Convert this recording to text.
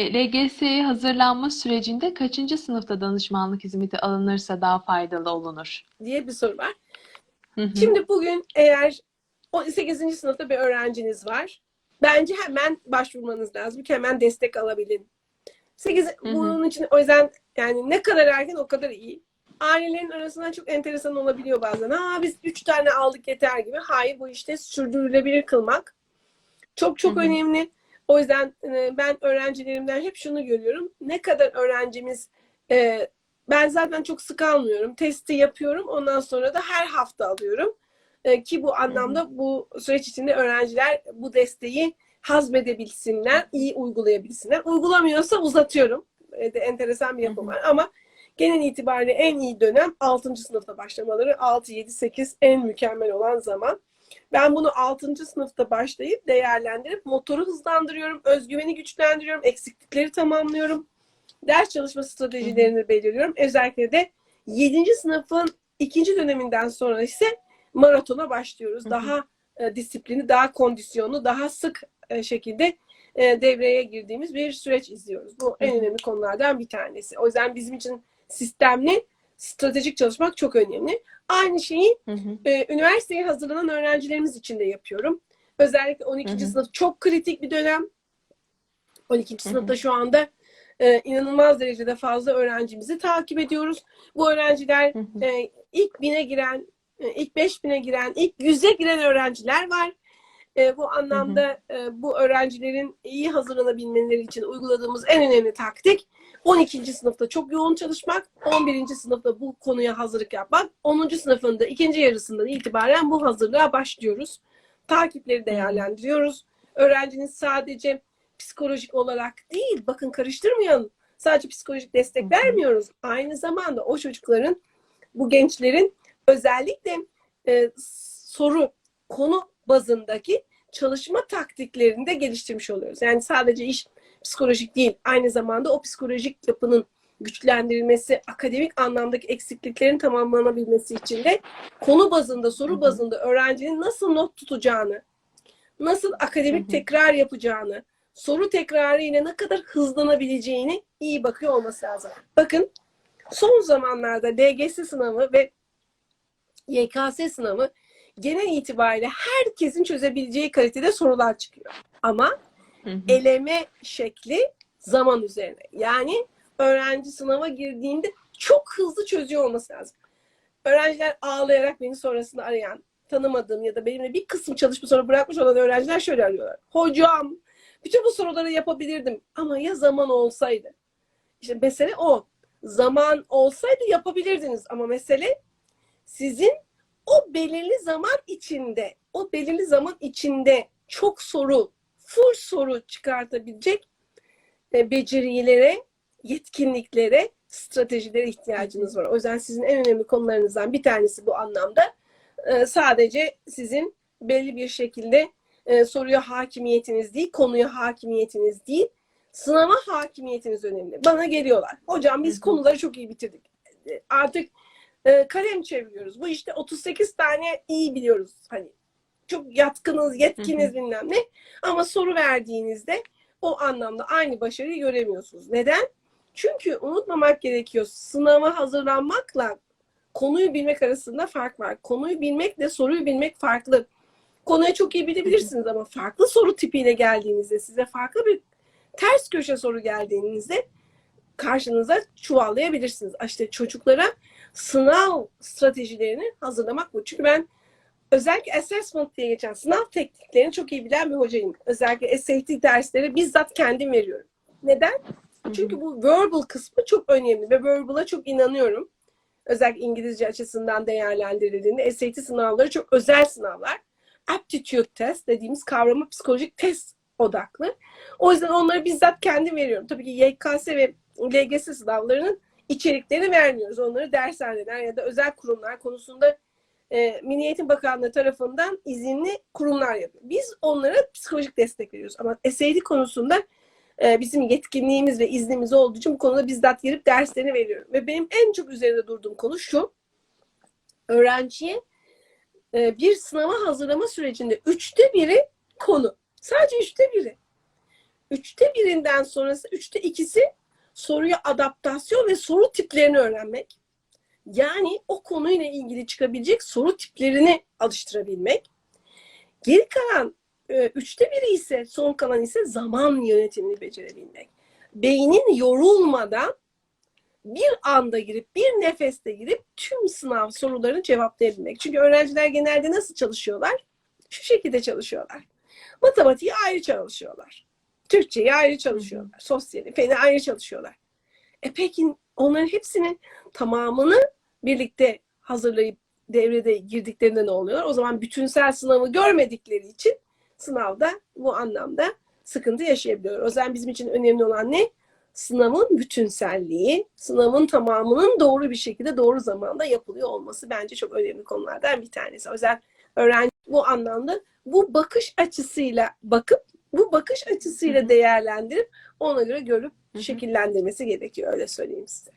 LGS'ye hazırlanma sürecinde kaçıncı sınıfta danışmanlık hizmeti alınırsa daha faydalı olunur? diye bir soru var. Hı hı. Şimdi bugün eğer 8. sınıfta bir öğrenciniz var. Bence hemen başvurmanız lazım ki hemen destek alabilin. 8 hı. bunun için o yüzden yani ne kadar erken o kadar iyi. Ailelerin arasından çok enteresan olabiliyor bazen. Ha biz 3 tane aldık yeter gibi. Hayır bu işte sürdürülebilir kılmak çok çok Hı hı. önemli. O yüzden e, ben öğrencilerimden hep şunu görüyorum. Ne kadar öğrencimiz e, ben zaten çok sık almıyorum. Testi yapıyorum. Ondan sonra da her hafta alıyorum. E, ki bu anlamda bu süreç içinde öğrenciler bu desteği hazmedebilsinler, iyi uygulayabilsinler. Uygulamıyorsa uzatıyorum. E, de enteresan bir yapım var ama genel itibariyle en iyi dönem 6. sınıfta başlamaları. 6, 7, 8 en mükemmel olan zaman. Ben bunu 6. sınıfta başlayıp değerlendirip motoru hızlandırıyorum, özgüveni güçlendiriyorum, eksiklikleri tamamlıyorum. Ders çalışma stratejilerini belirliyorum. Özellikle de 7. sınıfın ikinci döneminden sonra ise maratona başlıyoruz. Daha e, disiplini, daha kondisyonlu, daha sık e, şekilde e, devreye girdiğimiz bir süreç izliyoruz. Bu en önemli konulardan bir tanesi. O yüzden bizim için sistemli, stratejik çalışmak çok önemli. Aynı şeyi Hı hı. e, üniversiteye hazırlanan öğrencilerimiz için de yapıyorum. Özellikle 12. Hı hı. sınıf çok kritik bir dönem. 12. Hı hı. sınıfta şu anda e, inanılmaz derecede fazla öğrencimizi takip ediyoruz. Bu öğrenciler Hı hı. e, ilk bine giren, e, ilk beş bine giren, ilk yüze giren öğrenciler var. E, bu anlamda e, bu öğrencilerin iyi hazırlanabilmeleri için uyguladığımız en önemli taktik 12. sınıfta çok yoğun çalışmak, 11. sınıfta bu konuya hazırlık yapmak, 10. sınıfın da ikinci yarısından itibaren bu hazırlığa başlıyoruz. Takipleri değerlendiriyoruz. Öğrencinin sadece psikolojik olarak değil, bakın karıştırmayalım. Sadece psikolojik destek vermiyoruz. Aynı zamanda o çocukların, bu gençlerin özellikle e, soru, konu bazındaki çalışma taktiklerini de geliştirmiş oluyoruz. Yani sadece iş psikolojik değil, aynı zamanda o psikolojik yapının güçlendirilmesi, akademik anlamdaki eksikliklerin tamamlanabilmesi için de konu bazında, soru bazında öğrencinin nasıl not tutacağını, nasıl akademik tekrar yapacağını, soru tekrarı ile ne kadar hızlanabileceğini iyi bakıyor olması lazım. Bakın son zamanlarda LGS sınavı ve YKS sınavı genel itibariyle herkesin çözebileceği kalitede sorular çıkıyor. Ama Hı hı. eleme şekli zaman üzerine. Yani öğrenci sınava girdiğinde çok hızlı çözüyor olması lazım. Öğrenciler ağlayarak beni sonrasında arayan, tanımadığım ya da benimle bir kısım çalışma sonra bırakmış olan öğrenciler şöyle arıyorlar. Hocam, bütün bu soruları yapabilirdim ama ya zaman olsaydı? İşte mesele o. Zaman olsaydı yapabilirdiniz ama mesele sizin o belirli zaman içinde, o belirli zaman içinde çok soru, full soru çıkartabilecek e, becerilere, yetkinliklere, stratejilere ihtiyacınız var. O yüzden sizin en önemli konularınızdan bir tanesi bu anlamda. E, sadece sizin belli bir şekilde e, soruya hakimiyetiniz değil, konuya hakimiyetiniz değil, sınava hakimiyetiniz önemli. Bana geliyorlar. Hocam biz konuları çok iyi bitirdik. Artık e, kalem çeviriyoruz. Bu işte 38 tane iyi biliyoruz. Hani çok yatkınız, yetkiniz bilmem ne. Ama soru verdiğinizde o anlamda aynı başarıyı göremiyorsunuz. Neden? Çünkü unutmamak gerekiyor. Sınava hazırlanmakla konuyu bilmek arasında fark var. Konuyu bilmekle soruyu bilmek farklı. Konuyu çok iyi bilebilirsiniz ama farklı soru tipiyle geldiğinizde, size farklı bir ters köşe soru geldiğinizde karşınıza çuvallayabilirsiniz. İşte çocuklara sınav stratejilerini hazırlamak bu. Çünkü ben özellikle assessment diye geçen sınav tekniklerini çok iyi bilen bir hocayım. Özellikle SAT dersleri bizzat kendim veriyorum. Neden? Çünkü bu verbal kısmı çok önemli ve verbal'a çok inanıyorum. Özellikle İngilizce açısından değerlendirildiğinde SAT sınavları çok özel sınavlar. Aptitude test dediğimiz kavrama psikolojik test odaklı. O yüzden onları bizzat kendim veriyorum. Tabii ki YKS ve LGS sınavlarının içeriklerini vermiyoruz. Onları dershaneler ya da özel kurumlar konusunda e, Milli Eğitim Bakanlığı tarafından izinli kurumlar yapıyor. Biz onlara psikolojik destek veriyoruz. Ama SAT konusunda e, bizim yetkinliğimiz ve iznimiz olduğu için bu konuda bizzat girip derslerini veriyorum. Ve benim en çok üzerinde durduğum konu şu. Öğrenciye e, bir sınava hazırlama sürecinde üçte biri konu. Sadece üçte biri. üçte birinden sonrası üçte ikisi soruya adaptasyon ve soru tiplerini öğrenmek. Yani o konuyla ilgili çıkabilecek soru tiplerini alıştırabilmek. Geri kalan e, üçte biri ise son kalan ise zaman yönetimini becerebilmek. Beynin yorulmadan bir anda girip bir nefeste girip tüm sınav sorularını cevaplayabilmek. Çünkü öğrenciler genelde nasıl çalışıyorlar? Şu şekilde çalışıyorlar. Matematiği ayrı çalışıyorlar. Türkçeyi ayrı çalışıyorlar. Sosyali, feni ayrı çalışıyorlar. E peki onların hepsinin tamamını birlikte hazırlayıp devrede girdiklerinde ne oluyor? O zaman bütünsel sınavı görmedikleri için sınavda bu anlamda sıkıntı yaşayabiliyor. O yüzden bizim için önemli olan ne? Sınavın bütünselliği, sınavın tamamının doğru bir şekilde doğru zamanda yapılıyor olması bence çok önemli konulardan bir tanesi. O yüzden öğrenci bu anlamda bu bakış açısıyla bakıp bu bakış açısıyla değerlendirip ona göre görüp şekillendirmesi gerekiyor öyle söyleyeyim size.